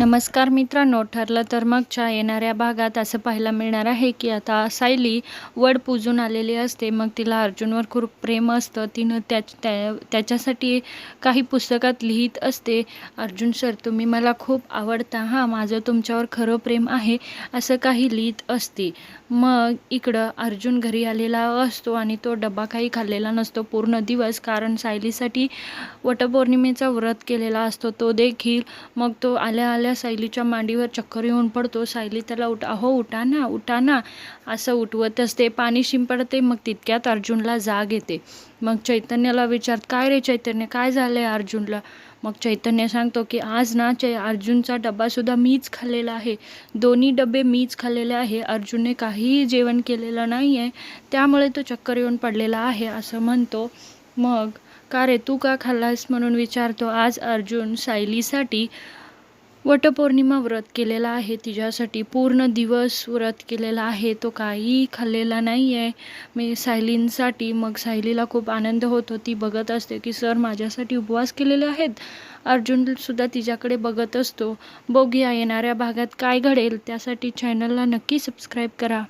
नमस्कार मित्रांनो ठरलं तर मगच्या येणाऱ्या भागात असं पाहायला मिळणार आहे की आता सायली वड पूजून आलेली असते. मग तिला अर्जुनवर खूप प्रेम असतं. तिनं त्या त्या त्याच्यासाठी काही पुस्तकात लिहित असते. अर्जुन सर तुम्ही मला खूप आवडता. हां माझं तुमच्यावर खरं प्रेम आहे असं काही लिहित असते. मग इकडं अर्जुन घरी आलेला असतो आणि तो डबा काही खाल्लेला नसतो पूर्ण दिवस. कारण सायलीसाठी वटपौर्णिमेचा व्रत केलेला असतो. तो देखील मग तो आल्या आल्या सायलीच्या मांडीवर चक्कर येऊन पडतो. सायली त्याला उठ अहो उठा ना उठा ना. असं उठवत असते. पाणी शिंपडते मग तितक्यात अर्जुनला जाग येते. मग चैतन्याला विचारत काय रे चैतन्य काय झालं आहे अर्जुनला? मग चैतन्य सांगतो की आज ना चै अर्जुनचा डब्बासुद्धा मीच खाल्लेला आहे. दोन्ही डबे मीच खाल्लेले आहे. अर्जुनने काहीही जेवण केलेलं नाही आहे त्यामुळे तो चक्कर येऊन पडलेला आहे असं म्हणतो. मग का रे तू का खाल्लास? म्हणून विचारतो. आज अर्जुन सायलीसाठी वटपौर्णिमा व्रत केलेला आहे. तिच्यासाठी पूर्ण दिवस व्रत केलेला आहे. तो काहीही खाल्लेला नाही आहे मी सायलींसाठी मग सायलीला खूप आनंद होतो. ती बघत असते की सर माझ्यासाठी उपवास केलेले आहेत. अर्जुनसुद्धा तिच्याकडे बघत असतो. बघूया येणाऱ्या भागात काय घडेल. त्यासाठी चॅनलला नक्की सबस्क्राईब करा.